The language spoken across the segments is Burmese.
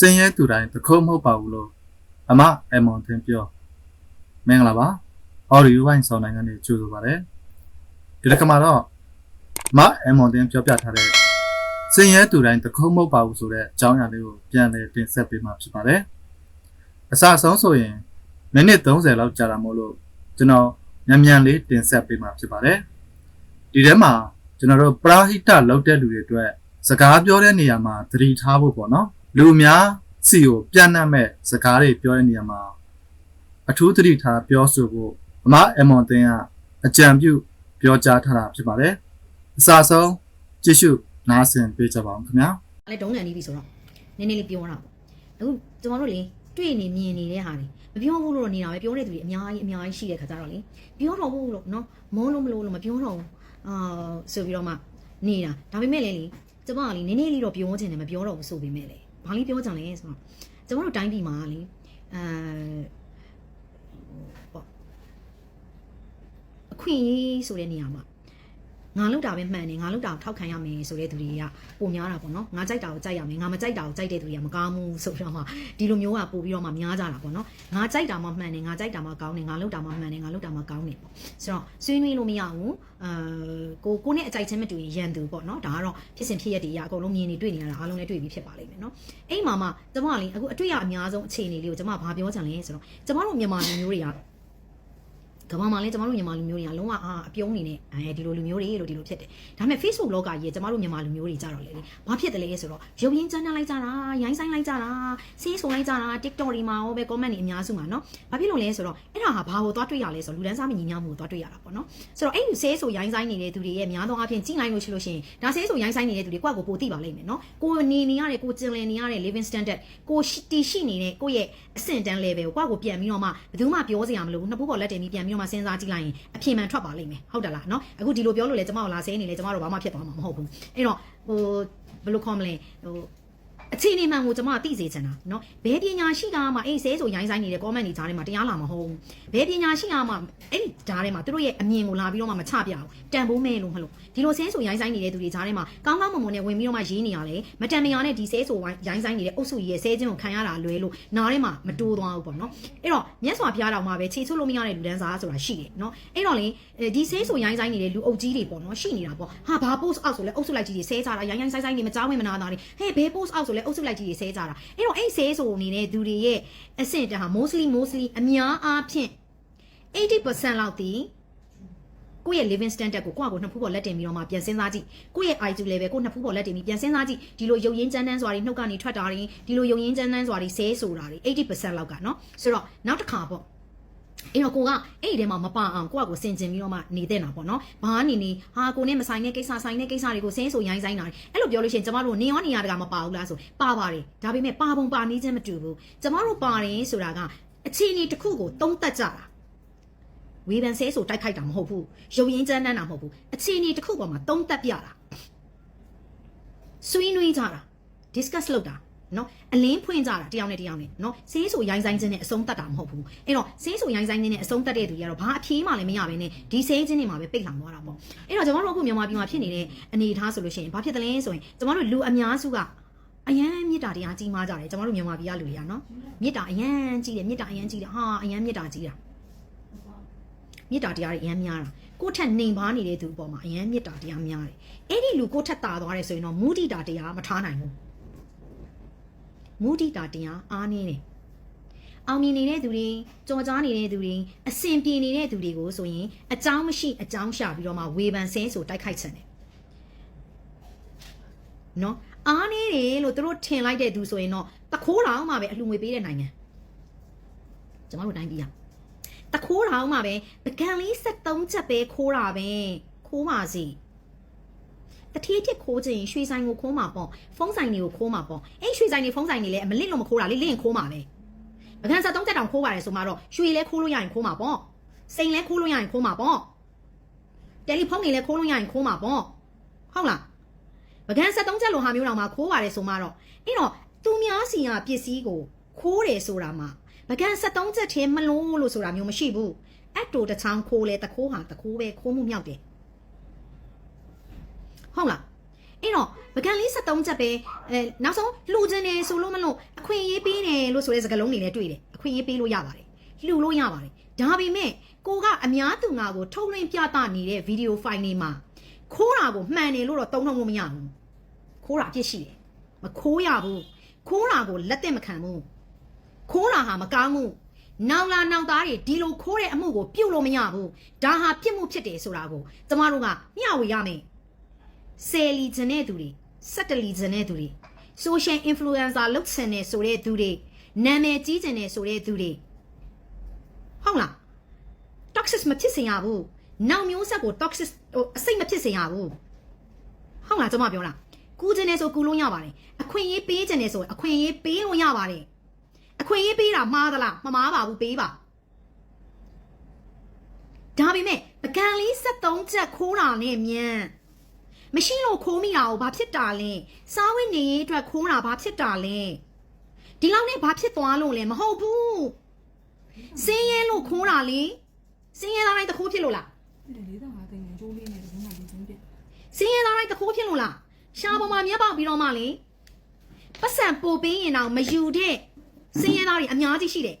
စင်ရဲသူတိုင်းတခုံးမဟုတ်ပါဘူးလို့အမအမွန်တင်ပြောမင်္ဂလာပါအော်ဒီဝိုင်းဆောင်နိုင်ငံနေကြိုဆိုပါတယ်ဒီတစ်ခါမှာတော့အမအမွန်တင်ပြောပြထားတဲ့စင်ရဲသူတိုင်းတခုံးမဟုတ်ပါဘူးဆိုတဲ့အကြောင်းအရာလေးကိုပြန်လည်တင်ဆက်ပေးမှာဖြစ်ပါတယ်အစအဆုံးဆိုရင်မိနစ်30လောက်ကြာတာမို့လို့ကျွန်တော်မြန်မြန်လေးတင်ဆက်ပေးမှာဖြစ်ပါတယ်ဒီထဲမှာကျွန်တော်တို့ပရာဟိတလောက်တဲ့လူတွေအတွက်စကားပြောတဲ့နေရာမှာသတိထားဖို့ပေါ့နော် လူအများစီကိုပြန့်နှံ့မဲ့စကားတွေပြောတဲ့နေရာမှာအထူးသတိထားပြောဆိုဖို့အမအမွန်တင်ကအကြံပြုပြောကြားထားတာဖြစ်ပါတယ်အစဆုံးကြည့်ရှုနားဆင်ပေးကြပါအောင်ခင်ဗျာအဲ့ဒုံးကန်နေပြီဆိုတော့နည်းနည်းလေးပြောတာပေါ့အခုကျွန်တော်တို့လေတွေ့နေမြင်နေတဲ့ဟာတွေမပြောဘူးလို့တော့နေတာပဲပြောတဲ့သူတွေအများကြီးအများကြီးရှိတဲ့ခါကြတော့လေပြောတော့ဘူးလို့နော်မောလို့မလို့လို့မပြောတော့ဘူးအာဆိုပြီးတော့မှနေတာဒါပေမဲ့လေလေကျမကလေနည်းနည်းလေးတော့ပြောချင်တယ်မပြောတော့ဘူးဆိုပေမဲ့လေ ဘာလို့ပြောကြလဲဆိုတော့ကျမတို့တိုင်းပြည်မှာလေအဲပေါ့အခွင့်အရေးဆိုတဲ့နေရာမှာ ငါလောက်တာပဲမှန်တယ်ငါလောက်တာကိုထောက်ခံရမယ်ဆိုတဲ့သူတွေကပုံများတာပေါ့နော်ငါကြိုက်တာကိုကြိုက်ရမယ်ငါမကြိုက်တာကိုကြိုက်တဲ့သူတွေကမကောင်းဘူးဆိုတော့မှဒီလိုမျိုးကပို့ပြီးတော့မှများကြတာပေါ့နော်ငါကြိုက်တာမှမှန်တယ်ငါကြိုက်တာမှကောင်းတယ်ငါလောက်တာမှမှန်တယ်ငါလောက်တာမှကောင်းတယ်ပေါ့ဆိုတော့ဆွေးနွေးလို့မရဘူးအာကိုကိုနဲ့အကြိုက်ချင်းမတူရင်ရန်သူပေါ့နော်ဒါကတော့ဖြစ်စဉ်ဖြစ်ရတွေအရအကုန်လုံးမြင်နေတွေ့နေရတာအားလုံးလည်းတွေ့ပြီးဖြစ်ပါလိမ့်မယ်နော်အဲ့မှာမှကျမကလေအခုအတွေ့အအများဆုံးအခြေအနေလေးကိုကျမဘာပြောချင်လဲဆိုတော့ကျမတို့မြန်မာလူမျိုးတွေက ကမ္ဘာမှာလည်းကျမတို့မြန်မာလူမျိုးတွေကလုံးဝအာအပြုံးနေနဲ့အဲဒီလိုလူမျိုးတွေလို့ဒီလိုဖြစ်တယ်ဒါပေမဲ့ Facebook လောကကြီးကကျမတို့မြန်မာလူမျိုးတွေကြတော့လေလေဘာဖြစ်တယ်လဲဆိုတော့ရုပ်ရင်းချမ်းတန်းလိုက်ကြတာရိုင်းဆိုင်လိုက်ကြတာဆေးဆိုလိုက်ကြတာ TikTok တွေမှာရောပဲ comment တွေအများစုမှာနော်ဘာဖြစ်လို့လဲဆိုတော့အဲ့ဒါဟာဘာကိုသွားတွေ့ရလဲဆိုတော့လူတန်းစားမညီမျှမှုကိုသွားတွေ့ရတာပေါ့နော်ဆိုတော့အဲ့ဒီဆေးဆိုရိုင်းဆိုင်နေတဲ့သူတွေရဲ့များသောအားဖြင့်ကြည့်လိုက်လို့ရှိလို့ရှိရင်ဒါဆေးဆိုရိုင်းဆိုင်နေတဲ့သူတွေကိုယ့်ကိုပိုသိပါလိမ့်မယ်နော်ကိုနေနေရတဲ့ကိုကျင်လည်နေရတဲ့ living standard ကိုတီရှိနေတဲ့ကိုယ့်ရဲ့အဆင့်တန်း level ကိုကိုယ့်ကိုပြန်ပြီးတော့မှဘယ်သူမှပြောစရာမလိုဘူးနှစ်ဖူးပေါ်လက်တင်ပြီးပြန်ပြီးတော့မှစဉ်းစားကြည့်လိုက်ရင်အဖြေမှန်ထွက်ပါလိမ့်မယ်ဟုတ်တယ်လားနော်အခုဒီလိုပြောလို့လေကျမတို့လာဆဲနေလေကျမတို့ဘာမှဖြစ်သွားမှာမဟုတ်ဘူးအဲ့တော့ဟိုဘယ်လိုခေါ်မလဲဟို အခြေအနေမှန်ကိုကျွန်မသိစေချင်တာနော်ဘယ်ပညာရှိကမှအေးဆဲဆိုရိုင်းဆိုင်နေတဲ့ comment တွေကြားထဲမှာတရားလာမဟုတ်ဘူးဘယ်ပညာရှိကမှအဲ့ဒီကြားထဲမှာသူတို့ရဲ့အမြင်ကိုလာပြီးတော့မှမချပြအောင်တန်ဖိုးမဲလို့မဟုတ်လို့ဒီလိုဆဲဆိုရိုင်းဆိုင်နေတဲ့သူတွေကြားထဲမှာကောင်းကောင်းမွန်မွန်နဲ့ဝင်ပြီးတော့မှရေးနေရလေမတန်မရနဲ့ဒီဆဲဆိုရိုင်းဆိုင်နေတဲ့အုပ်စုကြီးရဲ့ဆဲခြင်းကိုခံရတာလွဲလို့နားထဲမှာမတိုးသွားဘူးပေါ့နော်အဲ့တော့မျက်စွာပြားတော်မှာပဲခြေချွတ်လို့မရတဲ့လူတန်းစားဆိုတာရှိတယ်နော်အဲ့တော့လေဒီဆဲဆိုရိုင်းဆိုင်နေတဲ့လူအုပ်ကြီးတွေပေါ့နော်ရှိနေတာပေါ့ဟာဘာ post out ဆိုလဲအုပ်စုလိုက်ကြီးတွေဆဲကြတာရိုင်းရိုင်းဆိုင်ဆိုင်နေမကြောက်ဝင်မနာတာတွေဟဲ့ဘယ် post out ဆိုလဲလဲအုပ်စုလိုက်ကြီးရေးဆဲကြတာအဲ့တော့အဲ့ဆဲဆိုနေတဲ့သူတွေရဲ့အဆင့်တဟာ mostly mostly အများအားဖြင့်80%လောက်ဒီကိုယ့်ရဲ့ living standard ကိုကိုယ့်ကိုနှစ်ဖူးပေါ်လက်တင်ပြီးတော့မှပြန်စဉ်းစားကြည့်ကိုယ့်ရဲ့ IQ level ကိုနှစ်ဖူးပေါ်လက်တင်ပြီးပြန်စဉ်းစားကြည့်ဒီလိုရုပ်ရင်းကြမ်းတမ်းစွာတွေနှုတ်ကနေထွက်တာတွေဒီလိုရုပ်ရင်းကြမ်းတမ်းစွာတွေဆဲဆိုတာတွေ80%လောက်ကနော်ဆိုတော့နောက်တစ်ခါပေါ့ အဲ့တော့ကိုကအဲ့ဒီထဲမှာမပါအောင်ကိုကကိုစင်ကျင်ပြီးတော့မှနေတဲ့တာပေါ့နော်။ဘာနေနေဟာကိုနဲ့မဆိုင်တဲ့ကိစ္စဆိုင်တဲ့ကိစ္စတွေကိုစင်းဆိုရိုင်းဆိုင်တာတွေအဲ့လိုပြောလို့ရှိရင်ကျမတို့နေရောနေရတကမပါဘူးလားဆိုပါပါတယ်။ဒါပေမဲ့ပါပုံပါနေခြင်းမတူဘူး။ကျမတို့ပါတယ်ဆိုတာကအခြေအနေတစ်ခုကိုတုံးတက်ကြတာ။ဝေဖန်ဆဲဆိုတိုက်ခိုက်တာမဟုတ်ဘူး။ရုပ်ရင်းကြမ်းတမ်းတာမဟုတ်ဘူး။အခြေအနေတစ်ခုပေါ်မှာတုံးတက်ပြတာ။ဆွေးနွေးကြတာ discuss လုပ်တာ နော်အလင်းဖွင့်ကြတာတယောက်နဲ့တယောက်နဲ့နော်ဆေးဆိုရိုင်းဆိုင်ခြင်းနဲ့အဆုံးတတ်တာမဟုတ်ဘူးအဲ့တော့ဆေးဆိုရိုင်းဆိုင်ခြင်းနဲ့အဆုံးတတ်တဲ့သူတွေကတော့ဘာအပြေးမှလည်းမရဘဲနဲ့ဒီဆေးခြင်းတွေမှာပဲပိတ်လောင်သွားတာပေါ့အဲ့တော့ကျွန်တော်တို့အခုမြန်မာပြည်မှာဖြစ်နေတဲ့အနေအထားဆိုလို့ရှိရင်ဘာဖြစ်တယ်လဲဆိုရင်ကျွန်တော်တို့လူအများစုကအယမ်းမြစ်တာတရားကြီးမားကြတယ်ကျွန်တော်တို့မြန်မာပြည်ကလူတွေကနော်မြစ်တာအယမ်းကြီးတယ်မြစ်တာအယမ်းကြီးတယ်ဟာအယမ်းမြစ်တာကြီးတာမြစ်တာတရားတွေအယမ်းများတာကိုယ့်ထက်နေပါနေတဲ့သူအပေါ်မှာအယမ်းမြစ်တာတရားများတယ်အဲ့ဒီလူကိုယ့်ထက်တာသွားတယ်ဆိုရင်တော့မူတိတာတရားမထားနိုင်ဘူး မုဒိတာတရားအားနည်းတယ်အောင်မြင်နေတဲ့သူတွေကြော်ကြားနေတဲ့သူတွေအစင်ပြေနေတဲ့သူတွေကိုဆိုရင်အကြောင်းမရှိအကြောင်းရှာပြီးတော့မှဝေဖန်ဆဲဆိုတိုက်ခိုက်ချင်တယ်နော်အားနည်းတယ်လို့သူတို့ထင်လိုက်တဲ့သူဆိုရင်တော့တခိုးတော်မှပဲအလှငွေပေးတဲ့နိုင်ငံကျွန်တော်တို့တိုင်းပြည်อ่ะတခိုးတော်မှပဲပကံလေး73ချက်ပဲခိုးတာပဲခိုးပါစီ တတိတစ်ခိုးခြင်းရွှေဆိုင်ကိုခိုးမှာပေါ့ဖုန်းဆိုင်တွေကိုခိုးမှာပေါ့အဲ့ရွှေဆိုင်တွေဖုန်းဆိုင်တွေလည်းမလစ်လို့မခိုးတာလေလစ်ရင်ခိုးမှာပဲပကံ73ချက်တောင်ခိုးပါတယ်ဆိုမှတော့ရွှေလဲခိုးလို့ရရင်ခိုးမှာပေါ့စိန်လဲခိုးလို့ရရင်ခိုးမှာပေါ့တယ်လီဖုန်းတွေလည်းခိုးလို့ရရင်ခိုးမှာပေါ့ဟုတ်လားပကံ73ချက်လိုဟာမျိုးတောင်မှခိုးပါတယ်ဆိုမှတော့အဲ့တော့သူများစီကပစ္စည်းကိုခိုးတယ်ဆိုတာမှပကံ73ချက်ထဲမလို့လို့ဆိုတာမျိုးမရှိဘူးအတူတချောင်းခိုးလဲတခိုးဟာတခိုးပဲခိုးမှုမြောက်တယ် ဟုတ်လားအဲ့တော့ပကံလေး73ချက်ပဲအဲနောက်ဆုံးလှူခြင်းနေဆိုလို့မလို့အခွင့်အရေးပေးတယ်လို့ဆိုတဲ့စကားလုံးတွေလည်းတွေ့တယ်အခွင့်အရေးပေးလို့ရပါတယ်လှူလို့ရပါတယ်ဒါပေမဲ့ကိုကအများသူငါကိုထုတ်လွှင့်ပြသနေတဲ့ဗီဒီယိုဖိုင်တွေမှာခိုးတာကိုမှန်တယ်လို့တော့တုံးထုံလို့မရဘူးခိုးတာအပြစ်ရှိတယ်မခိုးရဘူးခိုးတာကိုလက်သက်မခံဘူးခိုးတာဟာမကောင်းဘူးနောင်လာနောင်သားတွေဒီလိုခိုးတဲ့အမှုကိုပြုတ်လို့မရဘူးဒါဟာပြစ်မှုဖြစ်တယ်ဆိုတာကိုကျမတို့ကမျှဝေရမယ် ဆယ်လီဂျန်တဲ့သူတွေစက်တလီဂျန်တဲ့သူတွေ social influencer လုပ်ဆင်နေဆိုတဲ့သူတွေနာမည်ကြီးကျင်နေဆိုတဲ့သူတွေဟုတ်လား toxic မဖြစ်စေရဘူးနောက်မျိုးဆက်ကို toxic ဟိုအစိတ်မဖြစ်စေရဘူးဟုတ်လားကျွန်မပြောလားကူးကျင်နေဆိုကူလို့ရပါတယ်အခွင့်အရေးပေးကျင်နေဆိုအခွင့်အရေးပေးလို့ရပါတယ်အခွင့်အရေးပေးတာမှားသလားမမှားပါဘူးပေးပါဒါပေမဲ့ပကံလေး73ချက်ခိုးတာနဲ့မြန် မရှိလို့ခိုးမိတာကိုဘာဖြစ်တာလဲစားဝတ်နေရေးအတွက်ခိုးတာဘာဖြစ်တာလဲဒီလောက်နဲ့ဘာဖြစ်သွားလို့လဲမဟုတ်ဘူးစင်းရဲလို့ခိုးတာလေစင်းရဲသားတိုင်းတခိုးဖြစ်လို့လားဒီလေးတော့ငါတင်ငယ်ကျိုးလေးနဲ့ဒီမှာဒီချင်းပြစင်းရဲသားတိုင်းတခိုးဖြစ်လို့လားရှားပေါ်မှာမျက်ပေါက်ပြီးတော့မှလေပတ်စံပို့ပေးရင်တော့မယူတဲ့စင်းရဲသားတွေအများကြီးရှိတယ်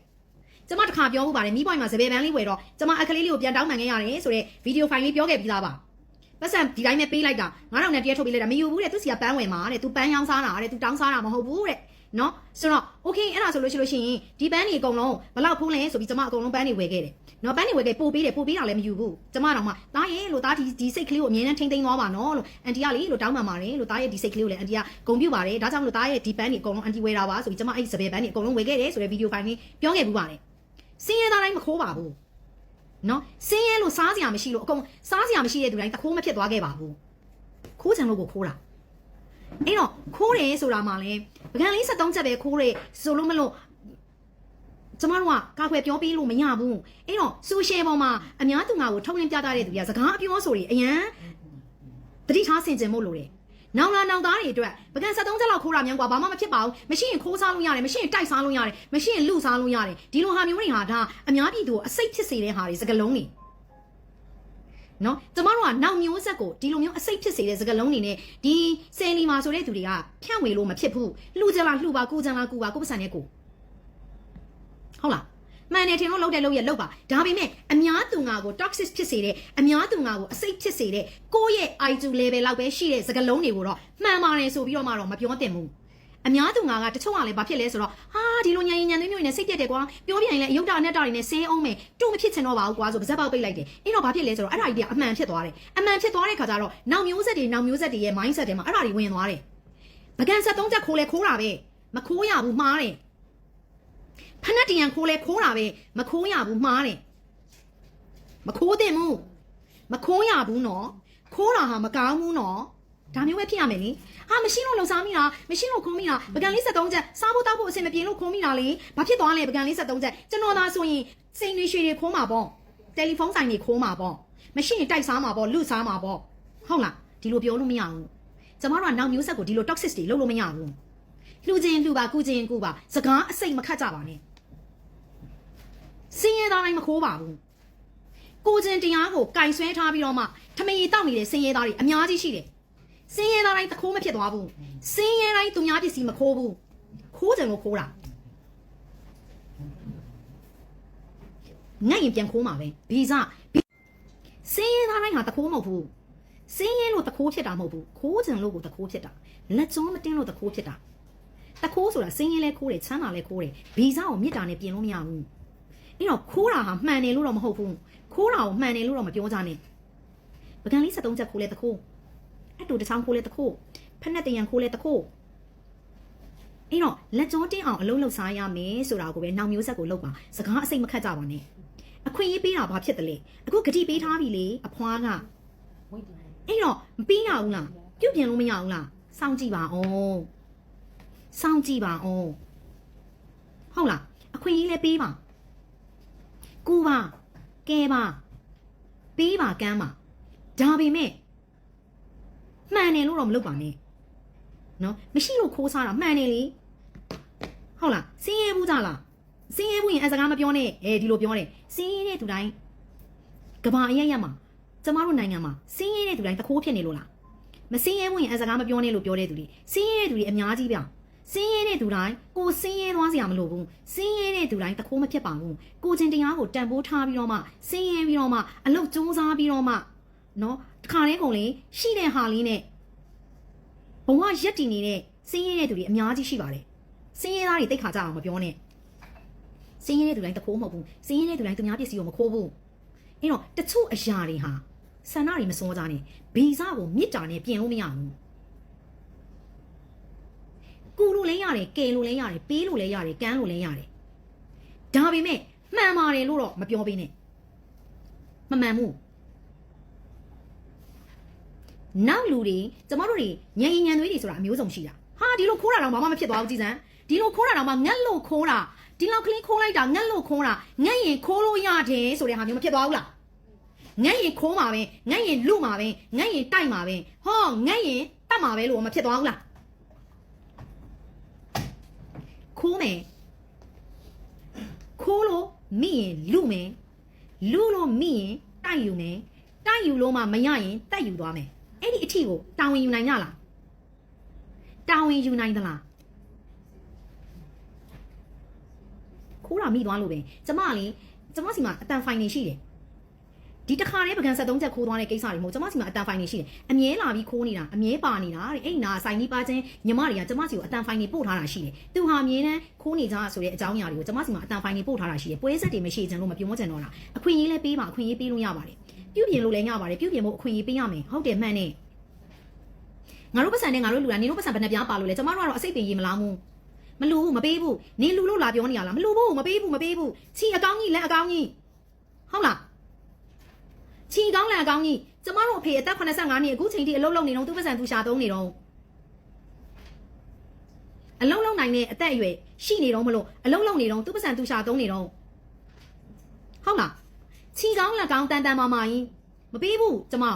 ကျမတခါပြောမှုပါတယ်မိပွိုင်မှာစပယ်ပန်းလေးဝယ်တော့ကျမအခလေးလေးကိုပြန်တောင်းပန်ခဲ့ရတယ်ဆိုတော့ဗီဒီယိုဖိုင်လေးပြောခဲ့ပြီးသားပါ ပတ်စံဒီတိုင်းပဲပေးလိုက်တာ9000နဲ့တရက်ထုတ်ပေးလိုက်တာမယူဘူးတဲ့သူစီကပန်းဝင်မှာတဲ့သူပန်းရောင်းစားတာတဲ့သူတောင်းစားတာမဟုတ်ဘူးတဲ့နော်ဆိုတော့ okay အဲ့ဒါဆိုလို့ရှိလို့ရှိရင်ဒီပန်းတွေအကုန်လုံးဘယ်လောက်ဖုံးလဲဆိုပြီးကျမအကုန်လုံးပန်းတွေဝယ်ခဲ့တယ်နော်ပန်းတွေဝယ်ခဲ့ပို့ပေးတယ်ပို့ပေးတာလည်းမယူဘူးကျမတော့မှတားရဲ့လို့တားဒီဒီစိတ်ကလေးကိုအမြဲတမ်းထိမ့်သိမ်းသွားပါနော်လို့အန်တီကလေလို့တောင်းပန်ပါတယ်လို့တားရဲ့ဒီစိတ်ကလေးကိုလည်းအန်တီကဂုဏ်ပြုပါတယ်ဒါကြောင့်မလို့တားရဲ့ဒီပန်းတွေအကုန်လုံးအန်တီဝယ်တာပါဆိုပြီးကျမအဲ့ဒီစပယ်ပန်းတွေအကုန်လုံးဝယ်ခဲ့တယ်ဆိုတဲ့ဗီဒီယိုဖိုင်လေးပြောခဲ့ပူပါတယ်စင်းရဲသားတိုင်းမခိုးပါဘူး နော်စင်းရဲလို့စားစရာမရှိလို့အကုန်စားစရာမရှိတဲ့သူတိုင်းတခိုးမဖြစ်သွားခဲ့ပါဘူးခိုးချင်လို့ကိုခိုးတာအဲ့တော့ခိုးတယ်ဆိုတာမှလည်းပကံလေး73ချက်ပဲခိုးတယ်ဆိုလို့မလို့ကျမတို့ကကာခွယ်ပြောပေးလို့မရဘူးအဲ့တော့ဆိုရှယ်ပေါ်မှာအများသူငါကိုထုတ်လင်းပြသတဲ့သူတွေကစကားအပြောဆိုတွေအရန်တတိထားဆင်ကျင်ဖို့လိုတယ် နောင်လာနောင်သားတွေအတွက်ပကံ73ချက်လောက်ခိုးတာမြန်กว่าဘာမှမဖြစ်ပါဘူးမရှိရင်ခိုးစားလို့ရတယ်မရှိရင်တိုက်စားလို့ရတယ်မရှိရင်လူစားလို့ရတယ်ဒီလိုဟာမျိုးတွေဟာဒါအများပြည်သူကိုအစိတ်ဖြစ်စေတဲ့ဟာတွေစကလုံးတွေ နော်ကျမတို့ကနောက်မျိုးဆက်ကိုဒီလိုမျိုးအစိတ်ဖြစ်စေတဲ့စကားလုံးတွေနဲ့ဒီဆယ်လီမာဆိုတဲ့သူတွေကဖြန့်ဝေလို့မဖြစ်ဘူးလှူကြလားလှူပါကူကြလားကူပါကိုပစံနဲ့ကိုဟုတ်လား မှန်တယ်ထင်လို့လှုပ်တယ်လှုပ်ရလှုပ်ပါဒါပေမဲ့အများသူငါကို toxic ဖြစ်စေတဲ့အများသူငါကိုအစိတ်ဖြစ်စေတဲ့ကိုယ့်ရဲ့ IQ level လောက်ပဲရှိတဲ့စကားလုံးတွေကိုတော့မှန်ပါတယ်ဆိုပြီးတော့မှတော့မပြောသင့်ဘူးအများသူငါကတချို့ကလည်းဘာဖြစ်လဲဆိုတော့ဟာဒီလိုညံရင်ညံသွေးမျိုးနဲ့စိတ်ပြက်တယ်ကွာပြောပြရင်လည်းအယုတ်တာအနက်တာတွေနဲ့ဆင်းအောင်မယ်တို့မဖြစ်ချင်တော့ပါဘူးကွာဆိုပါဇက်ပေါက်ပိတ်လိုက်တယ်အဲ့တော့ဘာဖြစ်လဲဆိုတော့အဲ့ဒါကြီးကအမှန်ဖြစ်သွားတယ်အမှန်ဖြစ်သွားတဲ့ခါကျတော့နောက်မျိုးဆက်တွေနောက်မျိုးဆက်တွေရဲ့ mindset တွေမှာအဲ့ဒါတွေဝင်သွားတယ်ပကံ73ချက်ခိုးလဲခိုးတာပဲမခိုးရဘူးမှားတယ် ဖနက်တရံခိုးလဲခိုးတာပဲမခိုးရဘူးမှားတယ်မခိုးတဲ့မှုမခိုးရဘူးနော်ခိုးတာဟာမကောင်းဘူးနော်ဒါမျိုးပဲဖြစ်ရမယ်လေဟာမရှိလို့လုံစားမိတာမရှိလို့ခုံးမိတာပကံလေး73ချက်စားဖို့တောက်ဖို့အဆင်မပြေလို့ခုံးမိတာလေဘာဖြစ်သွားလဲပကံလေး73ချက်ကျွန်တော်သာဆိုရင်စိန်တွေရွှေတွေခိုးမှာပေါ့တယ်လီဖုန်းဆိုင်တွေခိုးမှာပေါ့မရှိရင်တိုက်စားမှာပေါ့လူစားမှာပေါ့ဟုတ်လားဒီလိုပြောလို့မရဘူးကျမတို့ကနောက်မျိုးဆက်ကိုဒီလို toxic တွေလုပ်လို့မရဘူးလှူခြင်းလှူပါကူခြင်းကူပါစကားအစိတ်မခတ်ကြပါနဲ့ စင်းရဲသားတိုင်းမခိုးပါဘူးကိုခြင်းတရားကိုကင်ဆွဲထားပြီးတော့မှထမင်းရီတောက်နေတဲ့စင်းရဲသားတွေအများကြီးရှိတယ်စင်းရဲသားတိုင်းတခိုးမဖြစ်သွားဘူးစင်းရဲတိုင်းသူများပစ္စည်းမခိုးဘူးခိုးကြံလို့ခိုးတာငတ်ရင်ပြန်ခိုးမှာပဲဗီဇစင်းရဲသားတိုင်းဟာတခိုးမဟုတ်ဘူးစင်းရဲလို့တခိုးဖြစ်တာမဟုတ်ဘူးခိုးကြံလို့ကိုတခိုးဖြစ်တာလက်ကျောမတင်းလို့တခိုးဖြစ်တာတခိုးဆိုတာစင်းရဲလဲခိုးတယ်ချမ်းသာလဲခိုးတယ်ဗီဇကိုမြစ်တာနဲ့ပြင်လို့မရဘူး အဲ့တော့ခိုးတာဟာမှန်တယ်လို့တော့မဟုတ်ဘူးခိုးတာကိုမှန်တယ်လို့တော့မပြောကြနဲ့ပကံလေး73ချက်ခိုးလဲတခိုးအတူတချောင်းခိုးလဲတခိုးဖက်နဲ့တရံခိုးလဲတခိုးအဲ့တော့လက်ကြောတင်းအောင်အလုံးလုံးစားရမယ်ဆိုတာကိုပဲနောက်မျိုးဆက်ကိုလုပ်ပါစကားအစိတ်မခတ်ကြပါနဲ့အခွင့်အရေးပေးတာဘာဖြစ်တယ်လဲအခုဂတိပေးထားပြီလေအဖွားကဝိတ်တယ်အဲ့တော့မပေးရဘူးလားပြုတ်ပြင်လို့မရဘူးလားစောင့်ကြည့်ပါအောင်စောင့်ကြည့်ပါအောင်ဟုတ်လားအခွင့်အရေးလည်းပေးပါ ကူပါကဲပါပေးပါကမ်းပါဒါပေမဲ့မှန်တယ်လို့တော့မလုပ်ပါနဲ့နော်မရှိလို့ခိုးစားတာမှန်တယ်လေဟုတ်လားစင်းရဲဘူးကြလားစင်းရဲဘူးရင်အစကားမပြောနဲ့အဲဒီလိုပြောတယ်စင်းရဲတဲ့သူတိုင်းကဘာအရက်ရက်မှာကျမတို့နိုင်ငံမှာစင်းရဲတဲ့သူတိုင်းတခိုးဖြစ်နေလို့လားမစင်းရဲဘူးရင်အစကားမပြောနဲ့လို့ပြောတဲ့သူတွေစင်းရဲတဲ့သူတွေအများကြီးဗျ စင်းရဲတဲ့သူတိုင်းကိုစင်းရဲသွားစရာမလိုဘူးစင်းရဲတဲ့သူတိုင်းတခိုးမဖြစ်ပါဘူးကိုချင်းတရားကိုတန်ဖိုးထားပြီးတော့မှစင်းရဲပြီးတော့မှအလုတ်စူးစမ်းပြီးတော့မှနော်တခါတည်းကုန်လေရှိတဲ့ဟာလေးနဲ့ဘဝရက်တည်နေတဲ့စင်းရဲတဲ့သူတွေအများကြီးရှိပါတယ်စင်းရဲသားတွေတိတ်ခါကြအောင်မပြောနဲ့စင်းရဲတဲ့သူတိုင်းတခိုးမဟုတ်ဘူးစင်းရဲတဲ့သူတိုင်းသူများပစ္စည်းကိုမခိုးဘူးအဲ့တော့တချို့အရာတွေဟာဆန္ဒတွေမစောကြနဲ့ဗီဇကိုမြစ်တာနဲ့ပြင်လို့မရဘူး ကူလို့လည်းရတယ်ကယ်လို့လည်းရတယ်ပေးလို့လည်းရတယ်ကမ်းလို့လည်းရတယ်ဒါပေမဲ့မှန်ပါတယ်လို့တော့မပြောပေးနဲ့မမှန်ဘူးနောက်လူတွေကျမတို့တွေညံရင်ညံသွေးတွေဆိုတာအမျိုးစုံရှိတာဟာဒီလိုခိုးတာတော့ဘာမှမဖြစ်သွားဘူးကြည်စမ်းဒီလိုခိုးတာတော့မှငတ်လို့ခိုးတာဒီလောက်ကလေးခိုးလိုက်တာငတ်လို့ခိုးတာငတ်ရင်ခိုးလို့ရတယ်ဆိုတဲ့ဟာမျိုးမဖြစ်သွားဘူးလားငက်ရင်ခိုးမှာပဲငက်ရင်လူမှာပဲငက်ရင်တိုက်မှာပဲဟောငက်ရင်တတ်မှာပဲလို့မဖြစ်သွားဘူးလား ခိုးမယ်ခိုးလို့မိရင်လူမယ်လူလို့မိရင်တိုက်ယူမယ်တိုက်ယူလို့မှမရရင်တက်ယူသွားမယ်အဲ့ဒီအထီကိုတာဝန်ယူနိုင်ကြလားတာဝန်ယူနိုင်သလားခိုးတာမိသွားလို့ပဲကျမကလေကျမစီမှာအတန်ဖိုင်နေရှိတယ် ဒီတစ်ခါတည်းပကံ73ချက်ခိုးသွားတဲ့ကိစ္စတွေမဟုတ်ကျမစီမှာအတန်ဖိုင်နေရှိတယ်အမြဲလာပြီးခိုးနေတာအမြဲပါနေတာတဲ့အဲ့ဒီနာဆိုင်ကြီးပါချင်းညီမတွေကကျမစီကိုအတန်ဖိုင်နေပို့ထားတာရှိတယ်သူဟာအမြဲတမ်းခိုးနေကြဆိုတဲ့အကြောင်းအရာတွေကိုကျမစီမှာအတန်ဖိုင်နေပို့ထားတာရှိတယ်ပွဲဆက်တွေမရှိချင်လို့မပြောချင်တော့တာအခွင့်အရေးလဲပေးပါအခွင့်အရေးပေးလို့ရပါတယ်ပြုပြင်လို့လည်းရပါတယ်ပြုပြင်ဖို့အခွင့်အရေးပေးရမယ်ဟုတ်တယ်မှန်နဲ့ငါတို့ပတ်စံနဲ့ငါတို့လူတာနင်တို့ပတ်စံဘယ်နှပြားပါလို့လဲကျမတို့ကတော့အစိတ်ပင်ရေးမလားဘူးမလူဘူးမပေးဘူးနင်လူလို့လာပြောနေရလားမလူဘူးမပေးဘူးမပေးဘူးချီအကောင်းကြီးလက်အကောင်းကြီးဟုတ်လား ချီကောင်းလန်ကောင်းကြီးကျမတို့အဖေအသက်85နှစ်အခုချိန်ထိအလုပ်လုပ်နေတော့သူ့ပတ်စံသူရှာသုံးနေတော့အလုပ်လုပ်နိုင်တဲ့အသက်အရွယ်ရှိနေတော့မလို့အလုပ်လုပ်နေတော့သူ့ပတ်စံသူရှာသုံးနေတော့ဟုတ်လားချီကောင်းလက်ကောင်းတန်တန်မာမာကြီးမပေးဘူးကျမဘာ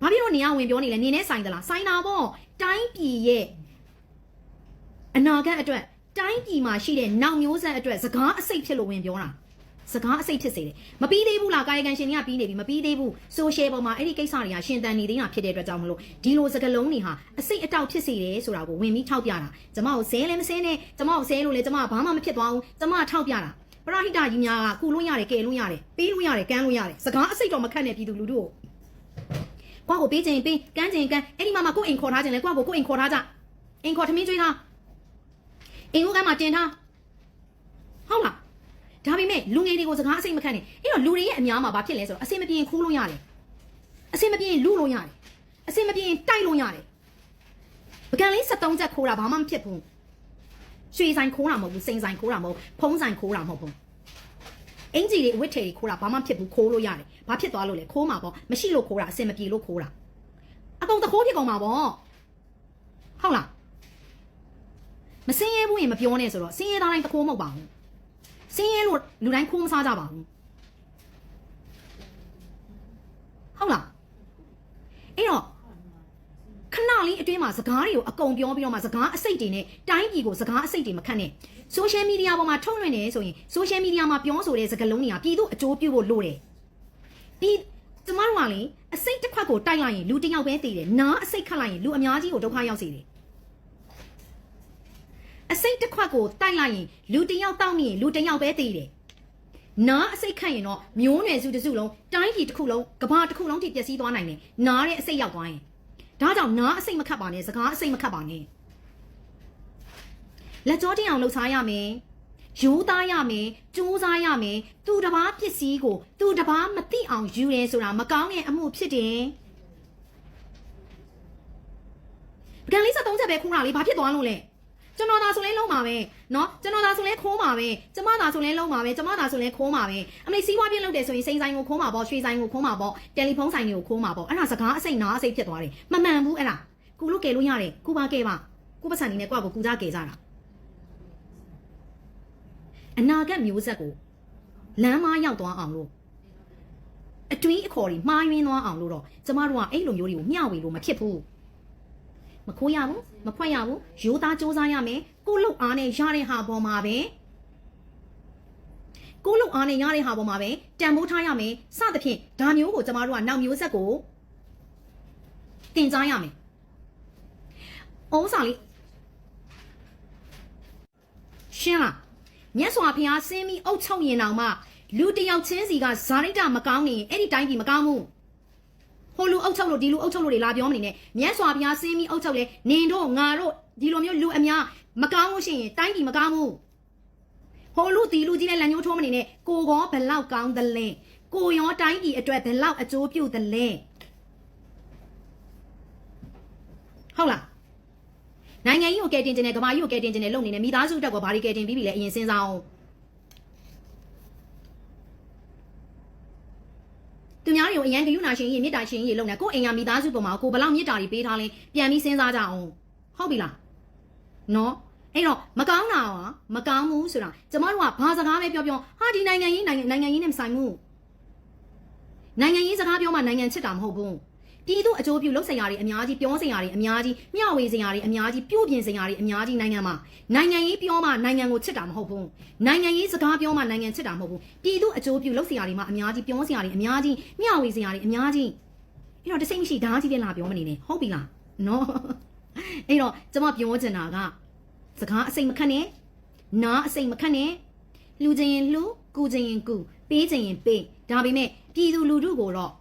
ဖြစ်လို့နေရဝင်ပြောနေလဲနေနဲ့ဆိုင်သလားဆိုင်တာပေါ့တိုင်းပြည်ရဲ့အနာဂတ်အတွက်တိုင်းပြည်မှာရှိတဲ့နောက်မျိုးဆက်အတွက်စကားအစိတ်ဖြစ်လို့ဝင်ပြောတာ စကားအစိတ်ဖြစ်စေတယ်မပြီးသေးဘူးလားကာယကံရှင်တွေကပြီးနေပြီမပြီးသေးဘူးဆိုရှယ်ပေါ်မှာအဲ့ဒီကိစ္စတွေကရှင်တန်နေသေးတာဖြစ်တဲ့အတွက်ကြောင့်မလို့ဒီလိုစကလုံးတွေဟာအစိတ်အတောက်ဖြစ်စေတယ်ဆိုတာကိုဝင်ပြီးထောက်ပြတာကျမကိုဆဲလည်းမဆဲနဲ့ကျမကိုဆဲလို့လေကျမကဘာမှမဖြစ်သွားဘူးကျမကထောက်ပြတာပရဟိတကြီးများကကုလို့ရတယ်ကယ်လို့ရတယ်ပေးလို့ရတယ်ကမ်းလို့ရတယ်စကားအစိတ်တော့မခတ်နဲ့ပြည်သူလူထုကိုကိုကိုပေးခြင်းပေးကမ်းခြင်းကမ်းအဲ့ဒီမှာမှာကိုအိမ်ခေါ်ထားခြင်းလဲကိုကိုကိုအိမ်ခေါ်ထားကြအိမ်ခေါ်ထမင်းကျွေးထားအိမ်ဦးကမ်းမှာတင်ထားဟုတ်လား ဒါပေမဲ့လူငယ်တွေကိုစကားအစိမ့်မခံနဲ့အဲ့တော့လူတွေရဲ့အများမှာဘာဖြစ်လဲဆိုတော့အစိမ့်မပြင်းခိုးလို့ရတယ်အစိမ့်မပြင်းလူလို့ရတယ်အစိမ့်မပြင်းတိုက်လို့ရတယ်ပကံလေး73ချက်ခိုးတာဘာမှမဖြစ်ဘူးရွှေဆိုင်ခိုးတာမဟုတ်ဘူးစိန်ဆိုင်ခိုးတာမဟုတ်ဖုံးဆိုင်ခိုးတာမဟုတ်ဘူးအင်ဂျီတွေအဝတ်ထည်တွေခိုးတာဘာမှဖြစ်ဘူးခိုးလို့ရတယ်ဘာဖြစ်သွားလို့လဲခိုးမှာပေါ့မရှိလို့ခိုးတာအစိမ့်မပြေလို့ခိုးတာအကုန်တခိုးဖြစ်ကုန်မှာပေါ့ဟုတ်လားမစင်းရဲဘူးရင်မပြောနဲ့ဆိုတော့စင်းရဲသားတိုင်းတခိုးမဟုတ်ပါဘူး စင်းရဲလို့လူတိုင်းခိုးမစားကြပါဘူးဟုတ်လားအဲ့တော့ခဏလေးအတွင်းမှာစကားတွေကိုအကုန်ပြောပြီးတော့မှစကားအစိတ်တွေနဲ့တိုင်းပြည်ကိုစကားအစိတ်တွေမခတ်နဲ့ social media ပေါ်မှာထုတ်လွှင့်နေဆိုရင် social media မှာပြောဆိုတဲ့စကားလုံးတွေကပြည်သူအကျိုးပြုဖို့လိုတယ်ပြီးကျမတို့ကလေအစိတ်တစ်ခွက်ကိုတိုက်လိုက်ရင်လူတစ်ယောက်ပဲတည်တယ်နားအစိတ်ခတ်လိုက်ရင်လူအများကြီးကိုဒုက္ခရောက်စေတယ် အစိတ်တစ်ခွက်ကိုတိုက်လိုက်ရင်လူတစ်ယောက်တောက်မိရင်လူတစ်ယောက်ပဲတည်တယ်။နားအစိတ်ခတ်ရင်တော့မျိုးနွယ်စုတစ်စုလုံးတိုင်းပြည်တစ်ခုလုံးကဘာတစ်ခုလုံးထိပျက်စီးသွားနိုင်တယ်။နားတဲ့အစိတ်ရောက်သွားရင်ဒါကြောင့်နားအစိတ်မခတ်ပါနဲ့စကားအစိတ်မခတ်ပါနဲ့။လက်ကြောတင်အောင်လှုပ်ရှားရမယ်။ယူသားရမယ်။ကြိုးစားရမယ်။သူတစ်ပားပစ္စည်းကိုသူတစ်ပားမသိအောင်ယူတယ်ဆိုတာမကောင်းတဲ့အမှုဖြစ်တယ်။ပကံလေး73ချက်ပဲခိုးတာလေဘာဖြစ်သွားလို့လဲ။ ကျွန်တော်သာဆိုလဲလုံးပါပဲနော်ကျွန်တော်သာဆိုလဲခိုးပါပဲကျမသာဆိုလဲလုံးပါပဲကျမသာဆိုလဲခိုးပါပဲအမေစီးပွားပြင်းလုပ်တယ်ဆိုရင်စိန်ဆိုင်ကိုခိုးမှာပေါ့ရွှေဆိုင်ကိုခိုးမှာပေါ့တယ်လီဖုန်းဆိုင်တွေကိုခိုးမှာပေါ့အဲ့ဒါစကားအစိတ်နာအစိတ်ဖြစ်သွားတယ်မမှန်ဘူးအဲ့ဒါကိုလို့ကယ်လို့ရတယ်ကိုပါကယ်ပါကိုပတ်စံနေနဲ့ကိုကကိုကူကြကယ်ကြတာအနာဂတ်မျိုးဆက်ကိုလမ်းမရောက်သွားအောင်လို့အတွင်းအခေါ်တွေမှားယွင်းသွားအောင်လို့တော့ကျမတို့ကအဲ့လိုမျိုးတွေကိုမျှဝေလို့မဖြစ်ဘူး မခိုးရဘူးမခွက်ရဘူးရိုးသားစူးစမ်းရမယ်ကိုယ့်လုတ်အားနဲ့ရတဲ့ဟာပေါ်မှာပဲကိုယ့်လုတ်အားနဲ့ရတဲ့ဟာပေါ်မှာပဲတန်ဖိုးထားရမယ်စသဖြင့်ဒါမျိုးကိုကျမတို့ကနောက်မျိုးဆက်ကိုတင်ကြားရမယ်အုံးဆောင်လေးရှင်းလားမြတ်စွာဘုရားဆင်းပြီးအုတ်ချုပ်ရင်တောင်မှလူတစ်ယောက်ချင်းစီကဇာရိတမကောင်းနေရင်အဲ့ဒီတိုင်းပြည်မကောင်းဘူး ဟိုလူအုတ်ချုပ်လို့ဒီလူအုတ်ချုပ်လို့တွေလာပြောမနေနဲ့မြတ်စွာဘုရားဆင်းပြီးအုတ်ချုပ်လေနင်တို့ငါတို့ဒီလိုမျိုးလူအများမကောင်းလို့ရှိရင်တိုင်းပြည်မကောင်းဘူးဟိုလူဒီလူကြီးနဲ့လက်ညှိုးထိုးမနေနဲ့ကိုကောဘယ်လောက်ကောင်းသလဲကိုရောတိုင်းပြည်အတွက်ဘယ်လောက်အကျိုးပြုသလဲဟုတ်လားနိုင်ငံကြီးကိုကယ်တင်ခြင်းနဲ့ကမာကြီးကိုကယ်တင်ခြင်းနဲ့လုပ်နေတယ်မိသားစုအတက်ကဘာတွေကယ်တင်ပြီးပြီလဲအရင်စဉ်းစားအောင် သူများတွေကိုအရန်ကယူနာရှင်ကြီးမေတ္တာရှင်ကြီးလုပ်နေကိုယ့်အိမ်ကမိသားစုပေါ်မှာကိုဘယ်လောက်မေတ္တာတွေပေးထားလဲပြန်ပြီးစဉ်းစားကြအောင်ဟုတ်ပြီလားနော်အဲ့တော့မကောင်းတာဟာမကောင်းဘူးဆိုတာကျမတို့ကဘာစကားပဲပြောပြောဟာဒီနိုင်ငံကြီးနိုင်ငံနိုင်ငံကြီးနဲ့မဆိုင်ဘူးနိုင်ငံကြီးစကားပြောမှနိုင်ငံချစ်တာမဟုတ်ဘူး ပြည်သူအကျိုးပြုလုပ်စရာတွေအများကြီးပြောစရာတွေအများကြီးမျှဝေစရာတွေအများကြီးပြုပြင်စရာတွေအများကြီးနိုင်ငံမှာနိုင်ငံရေးပြောမှနိုင်ငံကိုချစ်တာမဟုတ်ဘူးနိုင်ငံရေးစကားပြောမှနိုင်ငံချစ်တာမဟုတ်ဘူးပြည်သူအကျိုးပြုလုပ်စရာတွေမှာအများကြီးပြောစရာတွေအများကြီးမျှဝေစရာတွေအများကြီးအဲ့တော့တစိမ့်မရှိဓာတ်ကြီးပဲလာပြောမနေနဲ့ဟုတ်ပြီလားနော်အဲ့တော့ကျွန်မပြောချင်တာကစကားအစိမ့်မခတ်နဲ့နားအစိမ့်မခတ်နဲ့လူချင်းရင်လှူကူချင်းရင်ကူပေးချင်းရင်ပေးဒါပေမဲ့ပြည်သူလူထုကိုတော့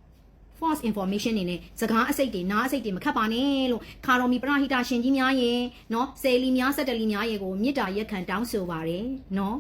false information တွေနဲ့စကားအစိတ်တွေနားအစိတ်တွေမခတ်ပါနဲ့လို့ခါတော်မီပရဟိတာရှင်ကြီးများရဲ့နော်ဆယ်လီများဆက်တလီများရဲ့ကိုမေတ္တာရက်ခံတောင်းဆိုပါရယ်နော်